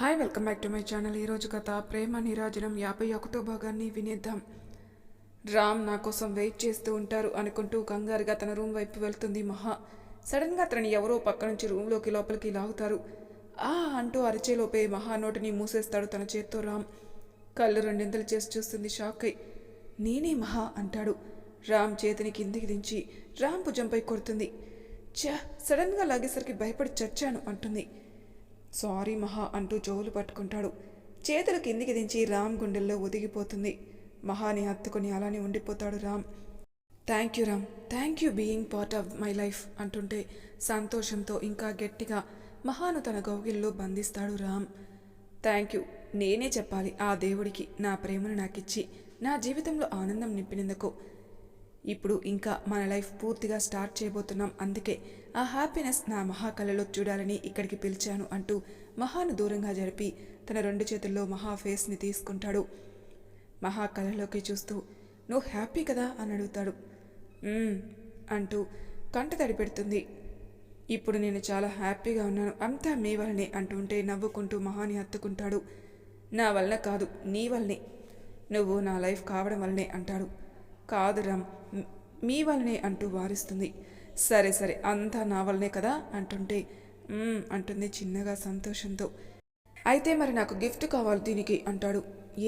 Hi welcome back to my channel. ఈరోజు కథ ప్రేమ నీరాజనం. యాభై ఒకటో భాగాన్ని వినేద్దాం. రామ్ నా కోసం వెయిట్ చేస్తూ ఉంటారు అనుకుంటూ కంగారుగా తన రూమ్ వైపు వెళ్తుంది మహా. సడన్గా తనని ఎవరో పక్క నుంచి రూమ్లోకి లోపలికి లాగుతారు. ఆ అంటూ అరిచేలోపే మహా నోటిని మూసేస్తాడు తన చేత్తో రామ్. కళ్ళు రెండింతలు చేసి చూస్తుంది షాక్ అయి. నేనే మహా అంటాడు. రామ్ చేతిని కిందికి దించి రామ్ భుజంపై కొడుతుంది. ఛ! సడన్గా లాగేసరికి భయపడి చచ్చాను అంటుంది. సారీ మహా అంటూ జోలు పట్టుకుంటాడు. చేతులు కిందికి దించి రామ్ గుండెల్లో ఒదిగిపోతుంది. మహాని హత్తుకొని అలానే ఉండిపోతాడు Ram. Thank you Ram. Thank you being part of my life అంటుంటే సంతోషంతో ఇంకా గట్టిగా మహాను తన గౌగిల్లో బంధిస్తాడు రామ్. Thank you. నేనే చెప్పాలి ఆ దేవుడికి నా ప్రేమను నాకిచ్చి నా జీవితంలో ఆనందం నింపినందుకు. ఇప్పుడు ఇంకా మన లైఫ్ పూర్తిగా స్టార్ట్ చేయబోతున్నాం. అందుకే ఆ హ్యాపీనెస్ నా మహా కళలో చూడాలని ఇక్కడికి పిలిచాను అంటూ మహాను దూరంగా జరిపి తన రెండు చేతుల్లో మహా ఫేస్ని తీసుకుంటాడు. మహా కళలోకి చూస్తూ నువ్వు హ్యాపీ కదా? అని అడుగుతాడు. అంటూ కంట తడి పెడుతుంది. ఇప్పుడు నేను చాలా హ్యాపీగా ఉన్నాను. అంతా మీ వల్లనే అంటుంటే నవ్వుకుంటూ మహాని హత్తుకుంటాడు. నా వలన కాదు నీ వల్లనే. నువ్వు నా లైఫ్ కావడం వల్లనే అంటాడు. కాదు రామ్ మీ వల్లనే అంటూ వారిస్తుంది. సరే సరే అంతా నా వల్లనే కదా అంటుంటే అంటుంది చిన్నగా సంతోషంతో. అయితే మరి నాకు గిఫ్ట్ కావాలి దీనికి అంటాడు.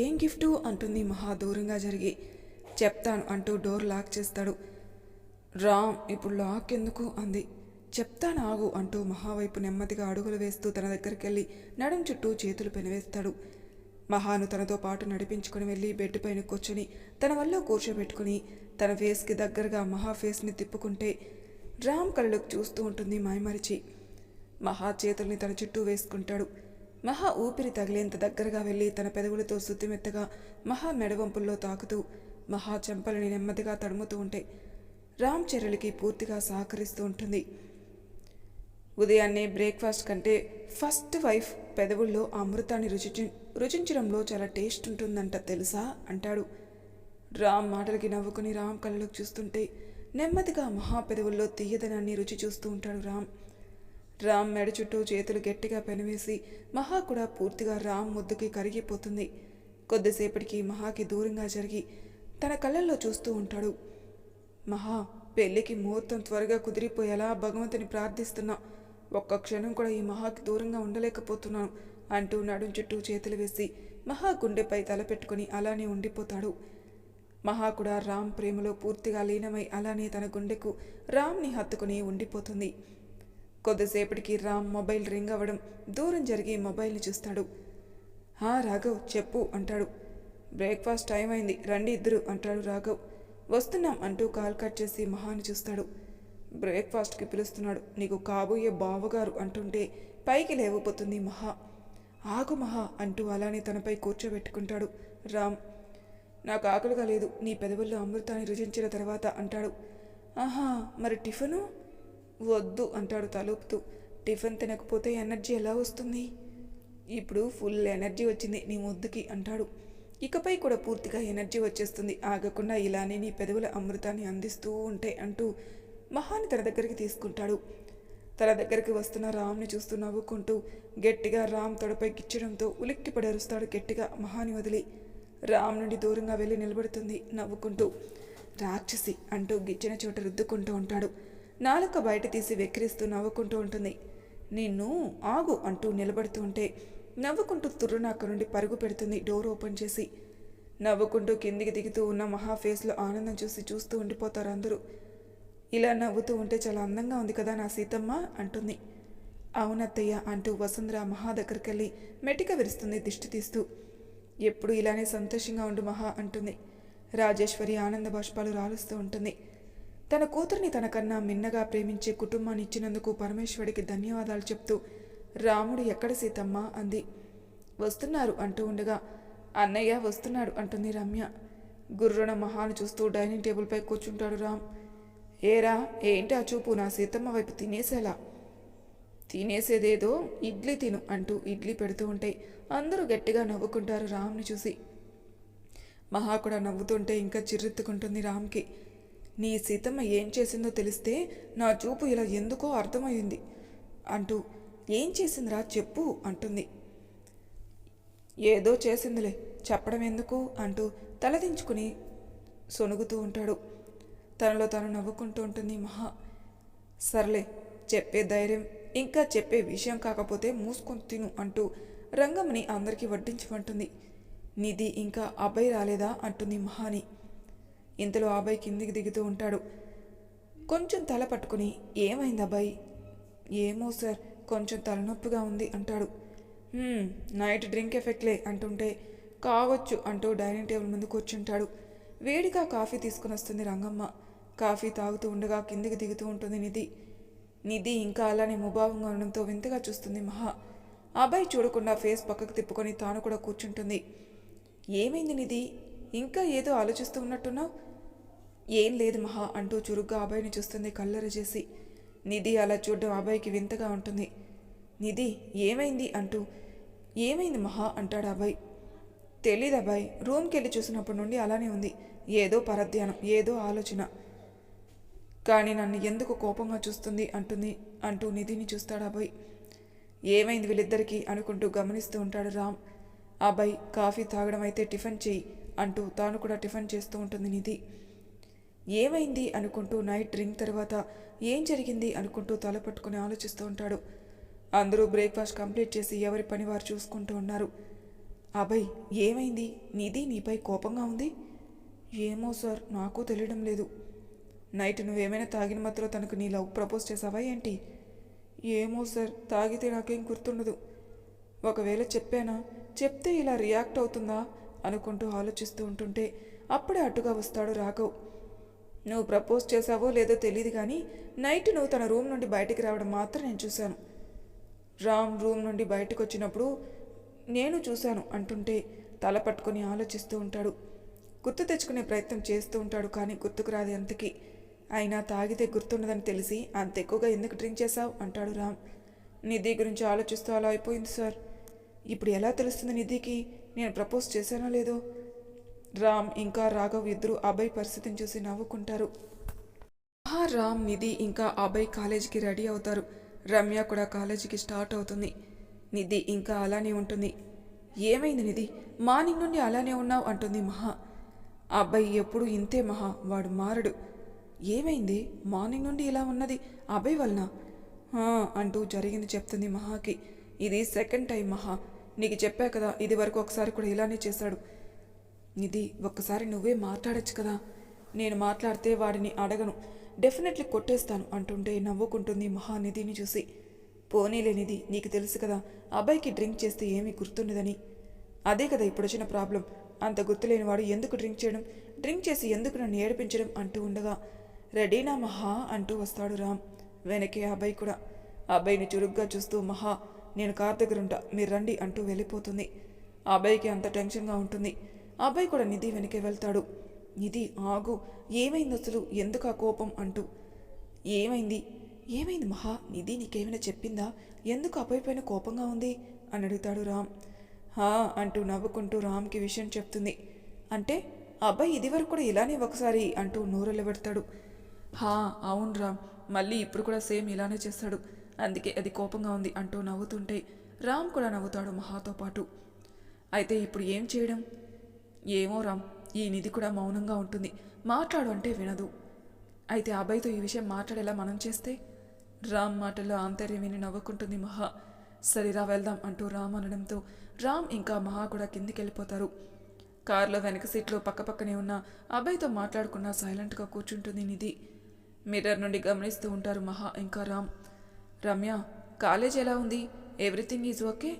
ఏం గిఫ్టు? అంటుంది మహా దూరంగా జరిగి. చెప్తాను అంటూ డోర్ లాక్ చేస్తాడు. రామ్ ఇప్పుడు లాక్ ఎందుకు? అంది. చెప్తాను ఆగు అంటూ మహావైపు నెమ్మదిగా అడుగులు వేస్తూ తన దగ్గరికి వెళ్ళి నడుం చుట్టూ చేతులు పెనవేస్తాడు. మహాను తనతో పాటు నడిపించుకుని వెళ్ళి బెడ్ పైన కూర్చొని తన వల్ల కూర్చోబెట్టుకుని తన ఫేస్కి దగ్గరగా మహా ఫేస్ని తిప్పుకుంటే రామ్ కళ్ళకు చూస్తూ ఉంటుంది మాయమరిచి. మహా చేతుల్ని తన చుట్టూ వేసుకుంటాడు. మహా ఊపిరి తగిలేంత దగ్గరగా వెళ్ళి తన పెదవులతో శుద్ధిమెత్తగా మహా మెడవంపుల్లో తాకుతూ మహా చెంపలని నెమ్మదిగా తడుముతూ ఉంటే రామ్ చర్యలకి పూర్తిగా సహకరిస్తూ ఉంటుంది. ఉదయాన్నే బ్రేక్ఫాస్ట్ కంటే ఫస్ట్ వైఫ్ పెదవుల్లో ఆ అమృతాన్ని రుచి రుచించడంలో చాలా టేస్ట్ ఉంటుందంట తెలుసా? అంటాడు. రామ్ మాటలకి నవ్వుకుని రామ్ కళ్ళలోకి చూస్తుంటే నెమ్మదిగా మహా పెదవుల్లో తీయదనాన్ని రుచి చూస్తూ ఉంటాడు రామ్. రామ్ మెడ చుట్టూ చేతులు గట్టిగా పెనవేసి మహా కూడా పూర్తిగా రామ్ ముద్దుకి కరిగిపోతుంది. కొద్దిసేపటికి మహాకి దూరంగా జరిగి తన కళ్ళల్లో చూస్తూ ఉంటాడు. మహా పెళ్ళికి ముహూర్తం త్వరగా కుదిరిపోయేలా భగవంతుని ప్రార్థిస్తున్నా. ఒక్క క్షణం కూడా ఈ మహాకి దూరంగా ఉండలేకపోతున్నాను అంటూ నడుం చుట్టూ చేతులు వేసి మహా గుండెపై తలపెట్టుకుని అలానే ఉండిపోతాడు. మహా కూడా రామ్ ప్రేమలో పూర్తిగా లీనమై అలానే తన గుండెకు రామ్ని హత్తుకుని ఉండిపోతుంది. కొద్దిసేపటికి రామ్ మొబైల్ రింగ్ అవ్వడం దూరం జరిగి మొబైల్ని చూస్తాడు. హా రాఘవ్ చెప్పు అంటాడు. బ్రేక్ఫాస్ట్ టైం అయింది రండి ఇద్దరు అంటాడు రాఘవ్. వస్తున్నాం అంటూ కాల్ కట్ చేసి మహాని చూస్తాడు. బ్రేక్ఫాస్ట్కి పిలుస్తున్నాడు నీకు కాబోయే బావగారు అంటుంటే పైకి లేవబోతుంది మహా. ఆగు మహా అంటూ అలానే తనపై కూర్చోబెట్టుకుంటాడు రామ్. నాకు ఆకలిగా లేదు. నీ పెదవుల్లో అమృతాన్ని రుచించిన తర్వాత అంటాడు. ఆహా మరి టిఫను? వద్దు అంటాడు తలూపుతూ. టిఫిన్ తినకపోతే ఎనర్జీ ఎలా వస్తుంది? ఇప్పుడు ఫుల్ ఎనర్జీ వచ్చింది నీ ముద్దుకి అంటాడు. ఇకపై కూడా పూర్తిగా ఎనర్జీ వచ్చేస్తుంది. ఆగకుండా ఇలానే నీ పెదవుల అమృతాన్ని అందిస్తూ ఉంటే అంటూ మహాని తన దగ్గరికి తీసుకుంటాడు. తన దగ్గరికి వస్తున్న రామ్ని చూస్తూ నవ్వుకుంటూ గట్టిగా రామ్ తొడపై గిచ్చడంతో ఉలిక్కి పడరుస్తాడు గట్టిగా మహాని వదిలి. రామ్ నుండి దూరంగా వెళ్ళి నిలబడుతుంది నవ్వుకుంటూ. రాక్షసి అంటూ గిచ్చిన చోట రుద్దుకుంటూ ఉంటాడు. నాలుక బయట తీసి వెక్కిరిస్తూ నవ్వుకుంటూ ఉంటుంది. నిన్ను ఆగు అంటూ నిలబడుతూ ఉంటే నవ్వుకుంటూ తుర్రునాక నుండి పరుగు పెడుతుంది డోర్ ఓపెన్ చేసి. నవ్వుకుంటూ కిందికి దిగుతూ ఉన్న మహా ఫేస్లో ఆనందం చూసి చూస్తూ ఉండిపోతారు అందరూ. ఇలా నవ్వుతూ ఉంటే చాలా అందంగా ఉంది కదా నా సీతమ్మ అంటుంది. అవునత్తయ్య అంటూ వసుంధర మహా దగ్గరికి వెళ్ళి మెటిక విరుస్తుంది దిష్టి తీస్తూ. ఎప్పుడు ఇలానే సంతోషంగా ఉండు మహా అంటుంది. రాజేశ్వరి ఆనంద బాష్పాలు రాలుస్తూ ఉంటుంది. తన కూతురిని తనకన్నా మిన్నగా ప్రేమించే కుటుంబాన్ని ఇచ్చినందుకు పరమేశ్వరుడికి ధన్యవాదాలు చెప్తూ రాముడు ఎక్కడ సీతమ్మ? అంది. వస్తున్నారు అంటూ ఉండగా అన్నయ్య వస్తున్నాడు అంటుంది రమ్య. గుర్రున మహాను చూస్తూ డైనింగ్ టేబుల్పై కూర్చుంటాడు రామ్. ఏరా ఏంటి ఆ చూపు? నా సీతమ్మ వైపు తినేసేలా? తినేసేదేదో ఇడ్లీ తిను అంటూ ఇడ్లీ పెడుతూ ఉంటాయి. అందరూ గట్టిగా నవ్వుకుంటారు రామ్ని చూసి. మహా కూడా నవ్వుతుంటే ఇంకా చిర్రెత్తుకుంటుంది రామ్కి. నీ సీతమ్మ ఏం చేసిందో తెలిస్తే నా చూపు ఇలా ఎందుకో అర్థమైంది అంటూ. ఏం చేసిందిరా చెప్పు అంటుంది. ఏదో చేసిందిలే చెప్పడం ఎందుకు అంటూ తలదించుకుని సొనుగుతూ ఉంటాడు. తనలో తను నవ్వుకుంటూ ఉంటుంది మహా. సర్లే చెప్పే ధైర్యం ఇంకా చెప్పే విషయం కాకపోతే మూసుకొని తిను అంటూ రంగమ్మని అందరికీ వడ్డించమంటుంది. నిధి ఇంకా అబ్బాయి రాలేదా? అంటుంది మహాని. ఇంతలో అబ్బాయి కిందికి దిగుతూ ఉంటాడు. కొంచెం తల పట్టుకుని ఏమైంది అబ్బాయి? ఏమో సార్ కొంచెం తలనొప్పిగా ఉంది అంటాడు. నైట్ డ్రింక్ ఎఫెక్ట్లే అంటుంటే కావచ్చు అంటూ డైనింగ్ టేబుల్ ముందు కూర్చుంటాడు. వేడిగా కాఫీ తీసుకుని వస్తుంది రంగమ్మ. కాఫీ తాగుతూ ఉండగా కిందికి దిగుతూ ఉంటుంది నిధి. నిధి ఇంకా అలానే ముభావంగా ఉండడంతో వింతగా చూస్తుంది మహా. అబ్బాయి చూడకుండా ఫేస్ పక్కకు తిప్పుకొని తాను కూడా కూర్చుంటుంది. ఏమైంది నిధి? ఇంకా ఏదో ఆలోచిస్తూ ఉన్నట్టున్నావు? ఏం లేదు మహా అంటూ చురుగ్గా అబ్బాయిని చూస్తుంది కల్లర చేసి నిధి అలా చూడడం అబ్బాయికి వింతగా ఉంటుంది. నిధి ఏమైంది అంటూ. ఏమైంది మహా అంటాడు అబ్బాయి తెలీదు అబ్బాయి. రూమ్కి వెళ్ళి చూసినప్పటి నుండి అలానే ఉంది. ఏదో పరధ్యానం ఏదో ఆలోచన. కానీ నన్ను ఎందుకు కోపంగా చూస్తుంది అంటుంది అంటూ నిధిని చూస్తాడు అబ్బాయి. ఏమైంది వీళ్ళిద్దరికీ అనుకుంటూ గమనిస్తూ ఉంటాడు రామ్. అబ్బాయి కాఫీ తాగడం అయితే టిఫిన్ చెయ్యి అంటూ తాను కూడా టిఫిన్ చేస్తూ ఉంటుంది నిధి. ఏమైంది అనుకుంటూ నైట్ డ్రింక్ తర్వాత ఏం జరిగింది అనుకుంటూ తల పట్టుకుని ఆలోచిస్తూ ఉంటాడు. అందరూ బ్రేక్ఫాస్ట్ కంప్లీట్ చేసి ఎవరి పని వారు చూసుకుంటూ ఉన్నారు. అభయ్ ఏమైంది? నిధి నీపై కోపంగా ఉంది? ఏమో సార్ నాకు తెలియడం లేదు. నైట్ నువ్వేమైనా తాగిన మత్తులో తనకు నీ లవ్ ప్రపోజ్ చేసావా ఏంటి? ఏమో సార్ తాగితే నాకేం గుర్తుండదు. ఒకవేళ చెప్పానా చెప్తే ఇలా రియాక్ట్ అవుతుందా అనుకుంటూ ఆలోచిస్తూ ఉంటుంటే అప్పుడే అడ్డుగా వస్తాడు రాఘవ్. నువ్వు ప్రపోజ్ చేసావో లేదో తెలియదు కానీ నైట్ నువ్వు తన రూమ్ నుండి బయటికి రావడం మాత్రం నేను చూశాను. రామ్ రూమ్ నుండి బయటకు వచ్చినప్పుడు నేను చూశాను అంటుంటే తల పట్టుకొని ఆలోచిస్తూ ఉంటాడు. గుర్తు తెచ్చుకునే ప్రయత్నం చేస్తూ ఉంటాడు కానీ గుర్తుకు రాదు అంతకి అయినా తాగితే గుర్తుండదని తెలిసి అంత ఎక్కువగా ఎందుకు డ్రింక్ చేశావు? అంటాడు రామ్. నిధి గురించి ఆలోచిస్తూ అలా అయిపోయింది సార్. ఇప్పుడు ఎలా తెలుస్తుంది నిధికి? నేను ప్రపోజ్ చేశానో లేదో? రామ్ ఇంకా రాఘవ్ ఇద్దరు అభయ్ పరిస్థితిని చూసి నవ్వుకుంటారు. మహా రామ్ నిధి ఇంకా అభయ్ కాలేజీకి రెడీ అవుతారు. రమ్య కూడా కాలేజీకి స్టార్ట్ అవుతుంది. నిధి ఇంకా అలానే ఉంటుంది. ఏమైంది నిధి? మార్నింగ్ నుండి అలానే ఉన్నావు అంటుంది మహా. అబ్బాయి ఎప్పుడు ఇంతే మహా వాడు మారడు. ఏమైంది? మార్నింగ్ నుండి ఇలా ఉన్నది. అభయ్ వలన? అంటూ జరిగింది చెప్తుంది మహాకి. ఇది సెకండ్ టైం మహా. నీకు చెప్పా కదా ఇది వరకు ఒకసారి కూడా ఇలానే చేశాడు. ఇది ఒక్కసారి నువ్వే మాట్లాడొచ్చు కదా. నేను మాట్లాడితే వాడిని అడగను. డెఫినెట్లీ కొట్టేస్తాను అంటుంటే నవ్వుకుంటుంది మహానిధిని చూసి. పోనీలేనిది నీకు తెలుసు కదా అబ్బాయికి డ్రింక్ చేస్తే ఏమీ గుర్తుండదని. అదే కదా ఇప్పుడు వచ్చిన ప్రాబ్లం. అంత గుర్తులేని వాడు ఎందుకు డ్రింక్ చేయడం? డ్రింక్ చేసి ఎందుకు నన్ను ఏడిపించడం? అంటూ ఉండగా రెడీనా మహా అంటూ వస్తాడు రామ్. వెనకే అబ్బాయి కూడా. అబ్బాయిని చురుగ్గా చూస్తూ మహా నేను కార్ దగ్గర ఉంటా మీరు రండి అంటూ వెళ్ళిపోతుంది. అబ్బాయికి అంత టెన్షన్గా ఉంటుంది. అబ్బాయి కూడా నిధి వెనకే వెళ్తాడు. నిధి ఆగు ఏమైంది అసలు? ఎందుకు ఆ కోపం అంటూ. ఏమైంది? ఏమైంది మహా? నిధి నీకేమైనా చెప్పిందా? ఎందుకు అబ్బాయి పైన కోపంగా ఉంది? అని అడుగుతాడు రామ్. హా అంటూ నవ్వుకుంటూ రామ్కి విషయం చెప్తుంది. అంటే అబ్బాయి ఇదివరకు కూడా ఇలానే ఒకసారి అంటూ నోరెళ్ళబెడతాడు. హా అవును రామ్ మళ్ళీ ఇప్పుడు కూడా సేమ్ ఇలానే చేస్తాడు. అందుకే అది కోపంగా ఉంది అంటూ నవ్వుతుంటే రామ్ కూడా నవ్వుతాడు మహాతో పాటు. అయితే ఇప్పుడు ఏం చేయడం? ఏమో రామ్ ఈ నిధి కూడా మౌనంగా ఉంటుంది. మాట్లాడు అంటే వినదు. అయితే అబ్బాయితో ఈ విషయం మాట్లాడేలా మనం చేస్తే? రామ్ మాటల్లో ఆంతర్యం విని నవ్వుకుంటుంది మహా. సరిరా వెళ్దాం అంటూ రామ్ అనడంతో రామ్ ఇంకా మహా కూడా కిందికి వెళ్ళిపోతారు కారులో వెనక సీట్లో పక్కపక్కనే ఉన్న అబ్బాయితో మాట్లాడుకున్న సైలెంట్గా కూర్చుంటుంది నిధి. మిర్రర్ నుండి గమనిస్తూ ఉంటారు మహా ఇంకా రామ్. రమ్య కాలేజ్ ఎలా ఉంది? ఎవ్రీథింగ్ ఈజ్ ఓకే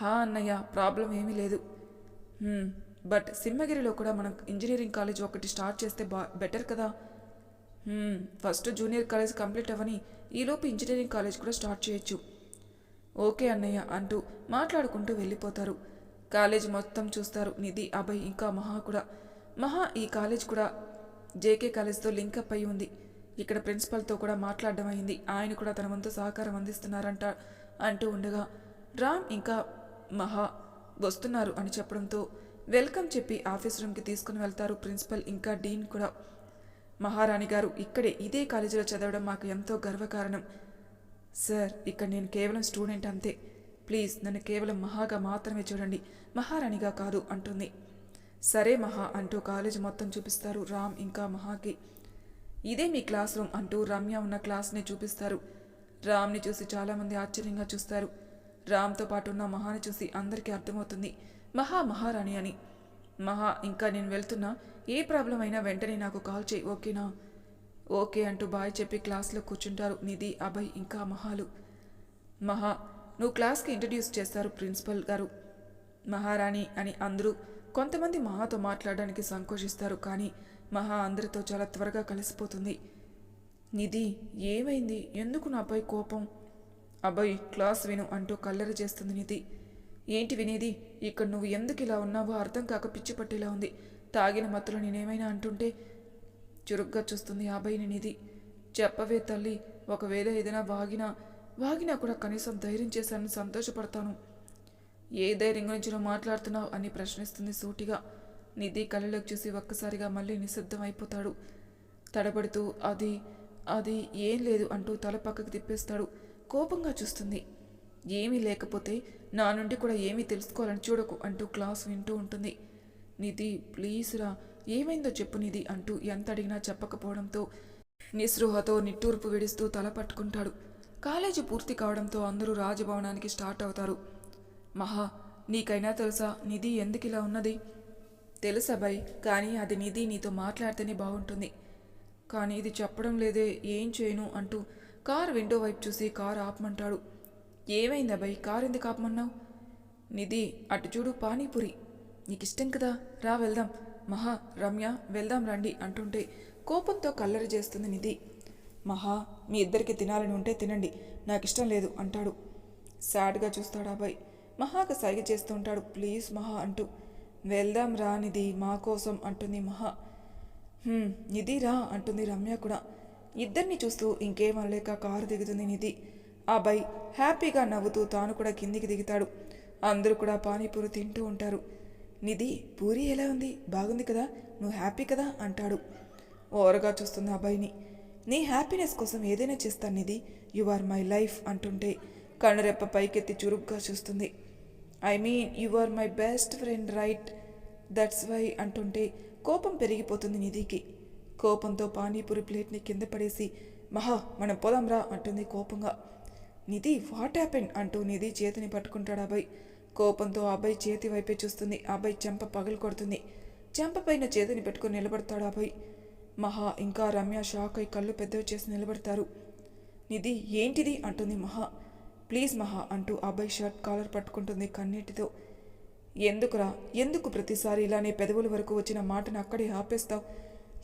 హా అన్నయ్య ప్రాబ్లం ఏమీ లేదు. బట్ సింహగిరిలో కూడా మనం ఇంజనీరింగ్ కాలేజ్ ఒకటి స్టార్ట్ చేస్తే బా బెటర్ కదా? ఫస్ట్ జూనియర్ కాలేజ్ కంప్లీట్ అవ్వని ఈలోపు ఇంజనీరింగ్ కాలేజ్ కూడా స్టార్ట్ చేయొచ్చు. ఓకే అన్నయ్య అంటూ మాట్లాడుకుంటూ వెళ్ళిపోతారు. కాలేజ్ మొత్తం చూస్తారు నిధి అభయ్ ఇంకా మహా కూడా. మహా ఈ కాలేజ్ కూడా జేకే కాలేజ్తో లింకప్ అయి ఉంది. ఇక్కడ ప్రిన్సిపల్తో కూడా మాట్లాడడం అయింది. ఆయన కూడా తన వంతు సహకారం అందిస్తున్నారంట అంటూ ఉండగా రామ్ ఇంకా మహా వస్తున్నారు అని చెప్పడంతో వెల్కమ్ చెప్పి ఆఫీస్ రూమ్కి తీసుకుని వెళ్తారు ప్రిన్సిపల్ ఇంకా డీన్ కూడా. మహారాణి గారు ఇక్కడే ఇదే కాలేజీలో చదవడం మాకు ఎంతో గర్వకారణం. సార్ ఇక్కడ నేను కేవలం స్టూడెంట్ అంతే. ప్లీజ్ నన్ను కేవలం మహాగా మాత్రమే చూడండి. మహారాణిగా కాదు అంటుంది. సరే మహా అంటూ కాలేజీ మొత్తం చూపిస్తారు. రామ్ ఇంకా మహాకి ఇదే మీ క్లాస్ రూమ్ అంటూ రమ్య ఉన్న క్లాస్ని చూపిస్తారు. రామ్ని చూసి చాలామంది ఆశ్చర్యంగా చూస్తారు. రామ్తో పాటు ఉన్న మహాని చూసి అందరికీ అర్థమవుతుంది. మహా మహారాణి అని. మహా ఇంకా నేను వెళ్తున్నా. ఏ ప్రాబ్లం అయినా వెంటనే నాకు కాల్ చేయి ఓకేనా? ఓకే అంటూ బాయ్ చెప్పి క్లాస్లో కూర్చుంటారు నిధి అభయ్ ఇంకా మహాలు. మహా నువ్వు క్లాస్కి ఇంట్రడ్యూస్ చేస్తారు ప్రిన్సిపల్ గారు. మహారాణి అని అందరూ కొంతమంది మహాతో మాట్లాడడానికి సంకోచిస్తారు కానీ మహా అందరితో చాలా త్వరగా కలిసిపోతుంది. నిధి ఏమైంది? ఎందుకు నాపై కోపం? అబ్బాయి క్లాస్ విను అంటూ కల్లరి చేస్తుంది నిధి. ఏంటి వినేది? ఇక్కడ నువ్వు ఎందుకు ఇలా ఉన్నావో అర్థం కాక పిచ్చి పట్టేలా ఉంది. తాగిన మత్తులో నేనేమైనా అంటుంటే చురుగ్గా చూస్తుంది అబ్బాయిని నిధి. చెప్పవే తల్లి ఒకవేళ ఏదైనా వాగినా వాగినా కూడా కనీసం ధైర్యం చేశానని సంతోషపడతాను. ఏ ధైర్యం గురించి నువ్వు మాట్లాడుతున్నావు అని ప్రశ్నిస్తుంది సూటిగా. నిధి కళ్ళలోకి చూసి ఒక్కసారిగా మళ్ళీ నిశ్శబ్దం అయిపోతాడు తడబడుతూ అది అది ఏం లేదు అంటూ తల పక్కకి తిప్పేస్తాడు. కోపంగా చూస్తుంది. ఏమీ లేకపోతే నా నుండి కూడా ఏమీ తెలుసుకోవాలని చూడకు అంటూ క్లాస్ వింటూ ఉంటుంది. నిధి ప్లీజ్ రా ఏమైందో చెప్పు నిధి అంటూ ఎంత అడిగినా చెప్పకపోవడంతో నిస్పృహతో నిట్టూర్పు విడుస్తూ తల పట్టుకుంటాడు. కాలేజీ పూర్తి కావడంతో అందరూ రాజభవనానికి స్టార్ట్ అవుతారు. మహా నీకైనా తెలుసా నిధి ఎందుకు ఇలా ఉన్నది? తెలుసా బై కానీ అది నిధి నీతో మాట్లాడితేనే బాగుంటుంది. కానీ ఇది చెప్పడం లేదే ఏం చేయను అంటూ కార్ విండో వైపు చూసి కార్ ఆపమంటాడు. ఏమైంది అబ్బాయి? కార్ ఎందుకు ఆపమన్నావు? నిధి అటు చూడు పానీపూరి. నీకు ఇష్టం కదా? రా వెళ్దాం. మహా రమ్య వెళ్దాం రండి అంటుంటే కోపంతో కల్లరి చేస్తుంది నిధి. మహా మీ ఇద్దరికి తినాలని ఉంటే తినండి. నాకు ఇష్టం లేదు అంటాడు. సాడ్గా చూస్తాడు అబ్బాయి? మహాకు సైగ చేస్తూ ఉంటాడు. ప్లీజ్ మహా అంటూ వెళ్దాం రా నిధి మా కోసం అంటుంది మహా. నిధి రా అంటుంది రమ్య కూడా. ఇద్దరిని చూస్తూ ఇంకేం అనలేక కారు దిగుతుంది నిధి. అబ్బాయి హ్యాపీగా నవ్వుతూ తాను కూడా కిందికి దిగుతాడు. అందరూ కూడా పానీపూరి తింటూ ఉంటారు. నిధి పూరి ఎలా ఉంది? బాగుంది కదా? నువ్వు హ్యాపీ కదా? అంటాడు. ఓరగా చూస్తుంది అబ్బాయిని. నీ హ్యాపీనెస్ కోసం ఏదైనా చేస్తాను Nidhi. You are my life అంటుంటే కనురెప్ప పైకెత్తి చురుగ్గా చూస్తుంది. I mean you are my best friend right? That's why అంటుంటే కోపం పెరిగిపోతుంది నిధికి. కోపంతో పానీపూరి ప్లేట్ని కింద పడేసి మహా మనం పోదాంరా అంటుంది కోపంగా. నిధి వాట్ హ్యాపెన్ అంటూ నిధి చేతిని పట్టుకుంటాడు అబ్బాయి కోపంతో అబ్బాయి చేతి వైపే చూస్తుంది. అబ్బాయి చెంప పగలు కొడుతుంది. చెంప పైన చేతిని పెట్టుకుని నిలబడతాడు అబ్బాయి మహా ఇంకా రమ్య షాక్ అయి కళ్ళు పెద్దవి చేసి నిలబడతారు. నిధి ఏంటిది? అంటుంది మహా. ప్లీజ్ మహా అంటూ అబ్బాయి షర్ట్ కాలర్ పట్టుకుంటుంది కన్నీటితో. ఎందుకురా? ఎందుకు ప్రతిసారి ఇలానే పెదవుల వరకు వచ్చిన మాటను అక్కడే ఆపేస్తావు?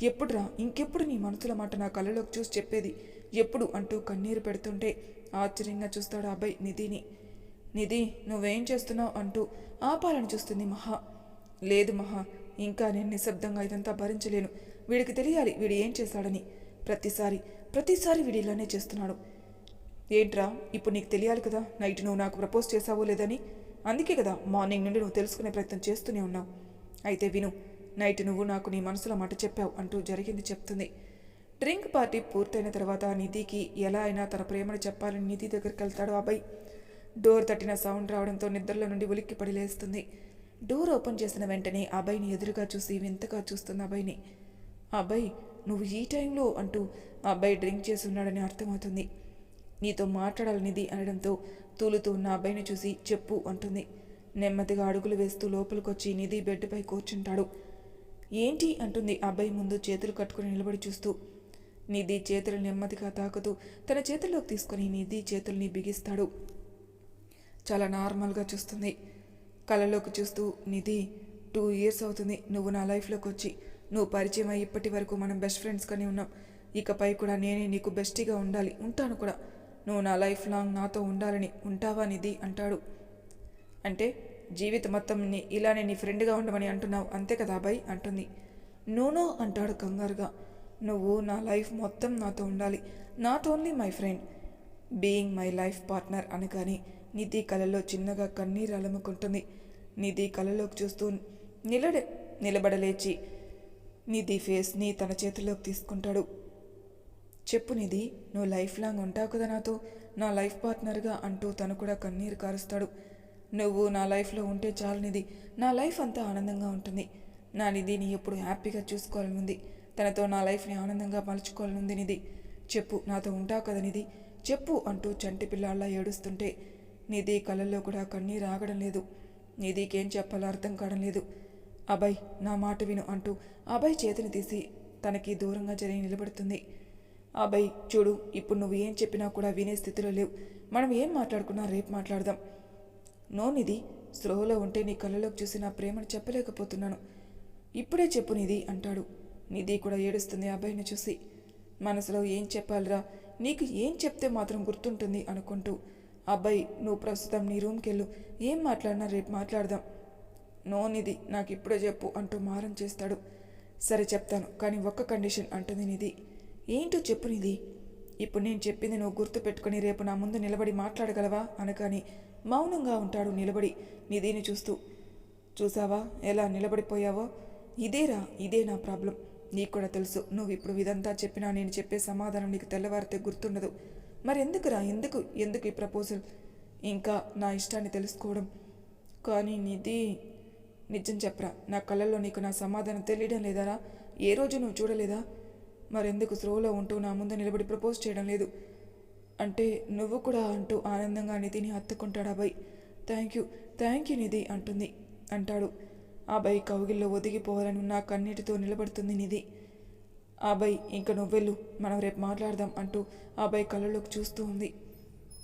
ఎప్పుడురా? ఇంకెప్పుడు నీ మనసుల మాట నా కళ్ళలోకి చూసి చెప్పేది? ఎప్పుడు? అంటూ కన్నీరు పెడుతుంటే ఆశ్చర్యంగా చూస్తాడు అబ్బాయి నిధిని. నిధి నువ్వేం చేస్తున్నావు? అంటూ ఆపాలని చూస్తుంది మహా. లేదు మహా ఇంకా నేను నిశ్శబ్దంగా ఇదంతా భరించలేను. వీడికి తెలియాలి వీడు ఏం చేశాడని. ప్రతిసారి ప్రతిసారి వీడు ఇలానే చేస్తున్నాడు. ఏంట్రా? ఇప్పుడు నీకు తెలియాలి కదా? నైట్ నువ్వు నాకు ప్రపోజ్ చేసావో లేదని? అందుకే కదా మార్నింగ్ నుండి నువ్వు తెలుసుకునే ప్రయత్నం చేస్తూనే ఉన్నావు. అయితే విను నైట్ నువ్వు నాకు నీ మనసులో మాట చెప్పావు అంటూ జరిగింది చెప్తుంది. డ్రింక్ పార్టీ పూర్తయిన తర్వాత నిధికి ఎలా అయినా తన ప్రేమను చెప్పాలని నిధి దగ్గరికి వెళ్తాడు అబ్బాయి. డోర్ తట్టిన సౌండ్ రావడంతో నిద్రలో నుండి ఉలిక్కి పడి లేస్తుంది. డోర్ ఓపెన్ చేసిన వెంటనే అబ్బాయిని ఎదురుగా చూసి వింతగా చూస్తున్న అబ్బాయిని. అబ్బాయి నువ్వు ఈ టైంలో? అంటూ ఆ అబ్బాయి డ్రింక్ చేసి ఉన్నాడని అర్థమవుతుంది. నీతో మాట్లాడాలనిది అనడంతో తూలుతూ ఉన్న అబ్బాయిని చూసి చెప్పు అంటుంది. నెమ్మదిగా అడుగులు వేస్తూ లోపలికొచ్చి నిధి బెడ్పై కూర్చుంటాడు. ఏంటి? అంటుంది అబ్బాయి ముందు చేతులు కట్టుకుని నిలబడి చూస్తూ. నిధి చేతులు నెమ్మదిగా తాకుతూ తన చేతుల్లోకి తీసుకుని నిధి చేతుల్ని బిగిస్తాడు. చాలా నార్మల్గా చూస్తుంది. కళ్ళలోకి చూస్తూ నిధి టూ ఇయర్స్ అవుతుంది. నువ్వు నా లైఫ్లోకి వచ్చి నువ్వు పరిచయం అయ్యి ఇప్పటి వరకు మనం బెస్ట్ ఫ్రెండ్స్ కానీ ఉన్నాం. ఇకపై కూడా నేనే నీకు బెస్టీగా ఉండాలి. ఉంటాను కూడా. నువ్వు నా లైఫ్ లాంగ్ నాతో ఉండాలని ఉంటావా నిధి అంటాడు. అంటే జీవితం మొత్తం నీ ఇలానే నీ ఫ్రెండ్గా ఉండమని అంటున్నావు అంతే కదా అబ్బాయి? అంటుంది. నోనో అంటాడు కంగారుగా. నువ్వు నా లైఫ్ మొత్తం నాతో ఉండాలి. Not only my friend. Being my life partner అనగానే నిధి కళలో చిన్నగా కన్నీరు అలముకుంటుంది. నిధి కళలోకి చూస్తూ నిలడ నిలబడలేచి నిధి ఫేస్ని తన చేతిలోకి తీసుకుంటాడు. చెప్పు నిధి నువ్వు లైఫ్ లాంగ్ ఉంటావు కదా నాతో. నా లైఫ్ పార్ట్నర్గా అంటూ తను కూడా కన్నీరు కారుస్తాడు. నువ్వు నా లైఫ్లో ఉంటే చాలు నిధి. నా లైఫ్ అంతా ఆనందంగా ఉంటుంది. నా నిధిని ఎప్పుడు హ్యాపీగా చూసుకోవాలనుంది తనతో నా లైఫ్ని ఆనందంగా మలుచుకోవాలనుంది నిధి. చెప్పు నాతో ఉంటావు కదా నిధి. చెప్పు అంటూ చంటి పిల్లాళ్ళ ఏడుస్తుంటే నిధి కళ్ళల్లో కూడా కన్నీరు ఆగడం లేదు. నిధికేం చెప్పాలో అర్థం కావడం లేదు. అభయ్ నా మాట విను అంటూ అభయ్ చేతిని తీసి తనకి దూరంగా జరిగి నిలబడుతుంది. అభయ్ చూడు ఇప్పుడు నువ్వు ఏం చెప్పినా కూడా వినే స్థితిలో లేవు. మనం ఏం మాట్లాడుకున్నా రేపు మాట్లాడదాం. నో నిధి స్లోలో ఉంటే నీ కళ్ళలోకి చూసి నా ప్రేమను చెప్పలేకపోతున్నాను. ఇప్పుడే చెప్పు నిధి అంటాడు. నిధి కూడా ఏడుస్తుంది అబ్బాయిని చూసి. మనసులో ఏం చెప్పాలిరా? నీకు ఏం చెప్తే మాత్రం గుర్తుంటుంది అనుకుంటూ. అబ్బాయి నువ్వు ప్రస్తుతం నీ రూమ్కి వెళ్ళు ఏం మాట్లాడినా రేపు మాట్లాడదాం. నో నిధి నాకు ఇప్పుడే చెప్పు అంటూ మారం చేస్తాడు. సరే చెప్తాను. కానీ ఒక్క కండిషన్ అంటుంది నిధి. ఏంటో చెప్పు నిధి ఇప్పుడు నేను చెప్పింది నువ్వు గుర్తు పెట్టుకుని రేపు నా ముందు నిలబడి మాట్లాడగలవా? అనగాని మౌనంగా ఉంటాడు నిలబడి నిధిని చూస్తూ. చూసావా? ఎలా నిలబడిపోయావో? ఇదేరా ఇదే నా ప్రాబ్లం. నీకు కూడా తెలుసు నువ్వు ఇప్పుడు ఇదంతా చెప్పినా నేను చెప్పే సమాధానం నీకు తెల్లవారితే గుర్తుండదు. మరి ఎందుకురా ఎందుకు? ఎందుకు ఈ ప్రపోజల్? ఇంకా నా ఇష్టాన్ని తెలుసుకోవడం. కానీ నిధి నిజం చెప్పరా? నా కళ్ళల్లో నీకు నా సమాధానం తెలియడం లేదారా? ఏ రోజు నువ్వు చూడలేదా? మరెందుకు స్లోలో ఉంటూ నా ముందు నిలబడి ప్రపోజ్ చేయడం లేదు. అంటే నువ్వు కూడా అంటూ ఆనందంగా నిధిని హత్తుకుంటాడు అబ్బాయి thank you thank you Nidhi అంటుంది. అంటాడు. అబ్బాయి కౌగిల్లో ఒదిగిపోవాలని నా కన్నీటితో నిలబడుతుంది నిధి. అబ్బాయి ఇంక నువ్వెళ్ళు మనం రేపు మాట్లాడదాం అంటూ అబ్బాయి కళ్ళలోకి చూస్తూ ఉంది.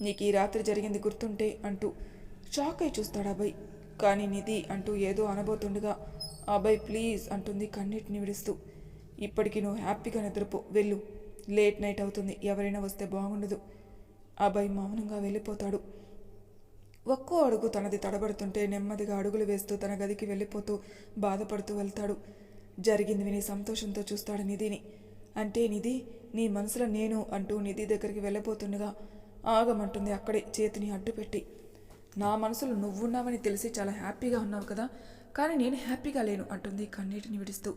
నీకు ఈ రాత్రి జరిగింది గుర్తుంటే అంటూ షాక్ అయి చూస్తాడు అబ్బాయి కానీ నిధి అంటూ ఏదో అనబోతుండగా అబ్బాయి ప్లీజ్ అంటుంది కన్నీటిని విడుస్తూ. ఇప్పటికి నువ్వు హ్యాపీగా నిద్రపో వెళ్ళు. లేట్ నైట్ అవుతుంది ఎవరైనా వస్తే బాగుండదు. అబ్బాయి మౌనంగా వెళ్ళిపోతాడు. ఒక్కో అడుగు తనది తడబడుతుంటే నెమ్మదిగా అడుగులు వేస్తూ తన గదికి వెళ్ళిపోతూ బాధపడుతూ వెళ్తాడు. జరిగింది విని సంతోషంతో చూస్తాడు నిధిని. అంటే నిధి నీ మనసులో నేను అంటూ నిధి దగ్గరికి వెళ్ళబోతుండగా ఆగమంటుంది అక్కడే చేతిని అడ్డుపెట్టి. నా మనసులో నువ్వున్నావని తెలిసి చాలా హ్యాపీగా ఉన్నావు కదా కానీ నేను హ్యాపీగా లేను అంటుంది కన్నీటిని విడుస్తూ.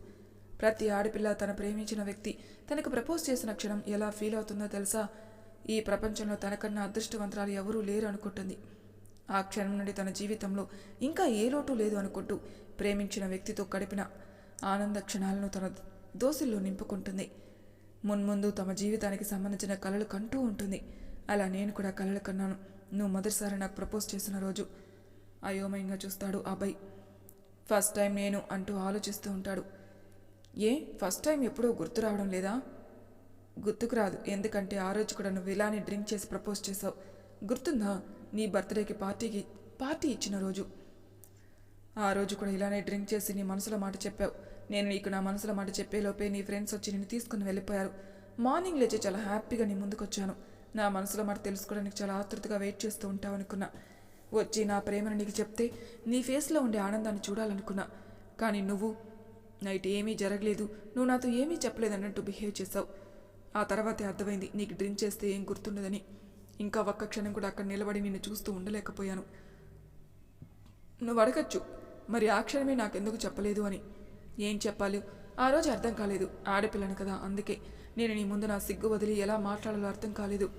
ప్రతి ఆడపిల్ల తన ప్రేమించిన వ్యక్తి తనకు ప్రపోజ్ చేసిన క్షణం ఎలా ఫీల్ అవుతుందో తెలుసా? ఈ ప్రపంచంలో తనకన్నా అదృష్టవంతరాలు ఎవరూ లేరు అనుకుంటుంది. ఆ క్షణం నుండి తన జీవితంలో ఇంకా ఏ లోటు లేదు అనుకుంటూ ప్రేమించిన వ్యక్తితో గడిపిన ఆనంద క్షణాలను తన దోసుల్లో నింపుకుంటుంది. మున్ముందు తమ జీవితానికి సంబంధించిన కలలు కంటూ ఉంటుంది. అలా నేను కూడా కలలు కన్నాను. నువ్వు మొదటిసారి నాకు ప్రపోజ్ చేసిన రోజు. అయోమయంగా చూస్తాడు అభయ్. ఫస్ట్ టైం నేను అంటూ ఆలోచిస్తూ ఉంటాడు. ఏ? ఫస్ట్ టైం ఎప్పుడో గుర్తు రావడం లేదా? గుర్తుకు రాదు. ఎందుకంటే ఆ రోజు కూడా నువ్వు ఇలానే డ్రింక్ చేసి ప్రపోజ్ చేసావు. గుర్తుందా? నీ బర్త్డేకి పార్టీకి పార్టీ ఇచ్చిన రోజు. ఆ రోజు కూడా ఇలానే డ్రింక్ చేసి నీ మనసులో మాట చెప్పావు. నేను నీకు నా మనసులో మాట చెప్పేలోపే నీ ఫ్రెండ్స్ వచ్చి నిన్ను తీసుకుని వెళ్ళిపోయారు. మార్నింగ్ లేచి చాలా హ్యాపీగా నీ ముందుకొచ్చాను. నా మనసులో మాట తెలుసుకోవడానికి చాలా ఆతృతగా వెయిట్ చేస్తూ ఉంటావు అనుకున్నా వచ్చి నా ప్రేమను నీకు చెప్తే నీ ఫేస్లో ఉండే ఆనందాన్ని చూడాలనుకున్నా. కానీ నువ్వు నైట్ ఏమీ జరగలేదు. నువ్వు నాతో ఏమీ చెప్పలేదన్నట్టు బిహేవ్ చేశావు. ఆ తర్వాతే అర్థమైంది. నీకు డ్రింక్ చేస్తే ఏం గుర్తుండదని. ఇంకా ఒక్క క్షణం కూడా అక్కడ నిలబడి నిన్ను చూస్తూ ఉండలేకపోయాను. నువ్వు అడగచ్చు. మరి ఆ క్షణమే నాకెందుకు చెప్పలేదు అని. ఏం చెప్పాలి ఆ రోజు అర్థం కాలేదు. ఆడపిల్లను కదా అందుకే. నేను నీ ముందు నా సిగ్గు వదిలి ఎలా మాట్లాడాలో అర్థం కాలేదు.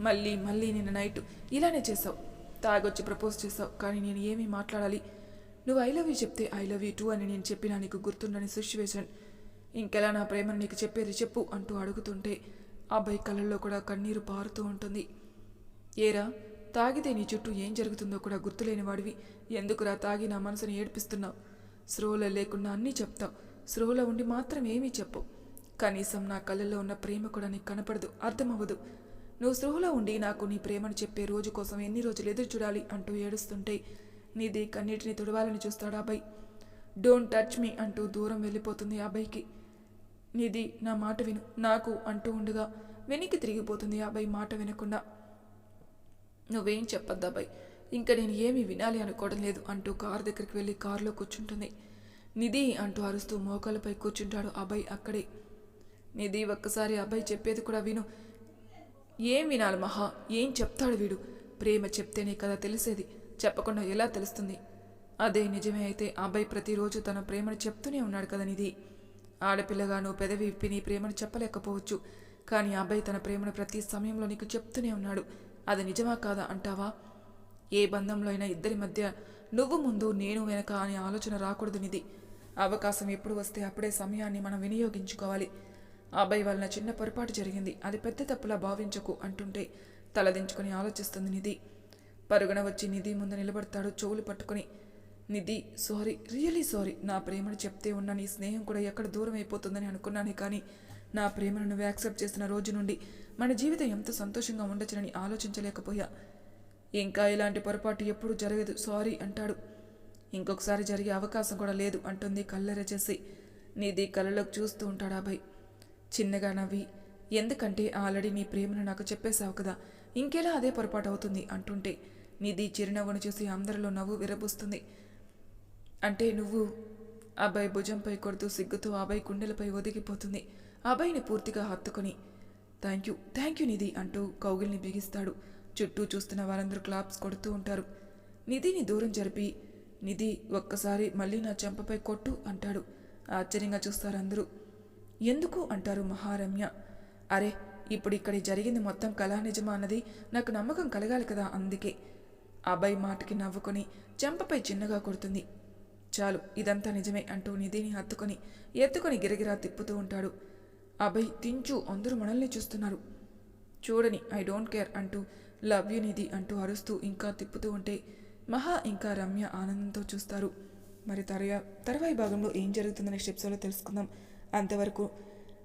మళ్ళీ మళ్ళీ నిన్న నైట్ ఇలానే చేసావు తాగొచ్చి ప్రపోజ్ చేసావు కానీ నేను ఏమీ మాట్లాడాలి. నువ్వు ఐ లవ్ యూ చెప్తే ఐ లవ్ యూ టూ అని నేను చెప్పినా నీకు గుర్తుండని సిచ్యువేషన్ ఇంకెలా నా ప్రేమను నీకు చెప్పేది చెప్పు అంటూ అడుగుతుంటే ఆ అబ్బాయి కళ్ళల్లో కూడా కన్నీరు పారుతూ ఉంటుంది. ఏరా తాగితే నీ చుట్టూ ఏం జరుగుతుందో కూడా గుర్తులేని వాడివి. ఎందుకురా తాగి నా మనసుని ఏడిపిస్తున్నావు? స్రోలో లేకుండా అన్నీ చెప్తావు. స్రోలో ఉండి మాత్రం ఏమీ చెప్పవు కనీసం నా కళ్ళల్లో ఉన్న ప్రేమ కూడా నీకు కనపడదు అర్థమవ్వదు. నువ్వు స్రోహలో ఉండి నాకు నీ ప్రేమను చెప్పే రోజు కోసం ఎన్ని రోజులు ఎదురు చూడాలి అంటూ ఏడుస్తుంటే నీది కన్నీటిని తుడవాలని చూస్తాడు అబ్బాయి డోంట్ టచ్ మీ అంటూ దూరం వెళ్ళిపోతుంది అబ్బాయికి నిధి నా మాట విను నాకు అంటూ ఉండగా వెనక్కి తిరిగిపోతుంది అబ్బాయి మాట వినకుండా. నువ్వేం చెప్పొద్దు అబ్బాయి ఇంకా నేను ఏమీ వినాలి అనుకోవడం లేదు అంటూ కారు దగ్గరికి వెళ్ళి కారులో కూర్చుంటుంది. నిధి అంటూ అరుస్తూ మోకాలపై కూర్చుంటాడు అబ్బాయి అక్కడే. నిధి ఒక్కసారి అబ్బాయి చెప్పేది కూడా విను. ఏం వినాలి మహా ఏం చెప్తాడు వీడు? ప్రేమ చెప్తేనే కదా తెలిసేది. చెప్పకుండా ఎలా తెలుస్తుంది? అదే నిజమే అయితే అబ్బాయి ప్రతిరోజు తన ప్రేమను చెప్తూనే ఉన్నాడు కదా నిధి. ఆడపిల్లగాను పెదవి విప్పి నీ ప్రేమను చెప్పలేకపోవచ్చు. కానీ ఆ అబ్బాయి తన ప్రేమను ప్రతి సమయంలో నీకు చెప్తూనే ఉన్నాడు. అది నిజమా కాదా అంటావా? ఏ బంధంలో అయినా ఇద్దరి మధ్య నువ్వు ముందు నేను వెనక అనే ఆలోచన రాకూడదు నిధి. అవకాశం ఎప్పుడు వస్తే అప్పుడే సమయాన్ని మనం వినియోగించుకోవాలి. ఆ అబ్బాయి వలన చిన్న పొరపాటు జరిగింది. అది పెద్ద తప్పులా భావించకు అంటుంటే తలదించుకొని ఆలోచిస్తుంది నిధి. పరుగున వచ్చి నిధి ముందు నిలబడతాడు. చెవులు పట్టుకొని నిధి సారీ రియలీ సారీ. నా ప్రేమను చెప్తే ఉన్న నీ స్నేహం కూడా ఎక్కడ దూరం అయిపోతుందని అనుకున్నానే కానీ నా ప్రేమను నువ్వు యాక్సెప్ట్ చేసిన రోజు నుండి మన జీవితం ఎంత సంతోషంగా ఉండొచ్చునని ఆలోచించలేకపోయా. ఇంకా ఇలాంటి పొరపాటు ఎప్పుడు జరగదు సారీ అంటాడు. ఇంకొకసారి జరిగే అవకాశం కూడా లేదు అంటుంది కళ్ళెర చేసి. నీది కళ్ళలోకి చూస్తూ ఉంటాడు అబ్బాయి చిన్నగా నవ్వి ఎందుకంటే ఆల్రెడీ నీ ప్రేమను నాకు చెప్పేశావు కదా. ఇంకెలా అదే పొరపాటు అవుతుంది అంటుంటే నిధి చిరునవ్వును చూసి అందరిలో నవ్వు విరబూస్తుంది. అంటే నువ్వు అబ్బాయి భుజంపై కొడుతూ సిగ్గుతూ అబ్బాయి కుండెలపై ఒదిగిపోతుంది. అబ్బాయిని పూర్తిగా హత్తుకొని thank you thank you Nidhi అంటూ కౌగిల్ని బిగిస్తాడు. చుట్టూ చూస్తున్న వారందరూ క్లాప్స్ కొడుతూ ఉంటారు. నిధిని దూరం జరిపి నిధి ఒక్కసారి మళ్ళీ నా చెంపపై కొట్టు అంటాడు. ఆశ్చర్యంగా చూస్తారు అందరూ. ఎందుకు? అంటారు మహారమ్య. అరే ఇప్పుడు ఇక్కడ జరిగింది మొత్తం కళా నిజమా అన్నది నాకు నమ్మకం కలగాలి కదా అందుకే. అబ్బాయి మాటకి నవ్వుకొని చెంపపై చిన్నగా కొడుతుంది. చాలు ఇదంతా నిజమే అంటూ నిధిని హత్తుకొని ఎత్తుకొని గిరగిరా తిప్పుతూ ఉంటాడు. అభయ్ తించు అందరూ మనల్ని చూస్తున్నారు. చూడని ఐ డోంట్ కేర్ అంటూ లవ్ యూ నిధి అంటూ అరుస్తూ ఇంకా తిప్పుతూ ఉంటే మహా ఇంకా రమ్య ఆనందంతో చూస్తారు. మరి తర్వా తర్వాయి భాగంలో ఏం జరుగుతుందనే స్టెప్స్లో తెలుసుకుందాం. అంతవరకు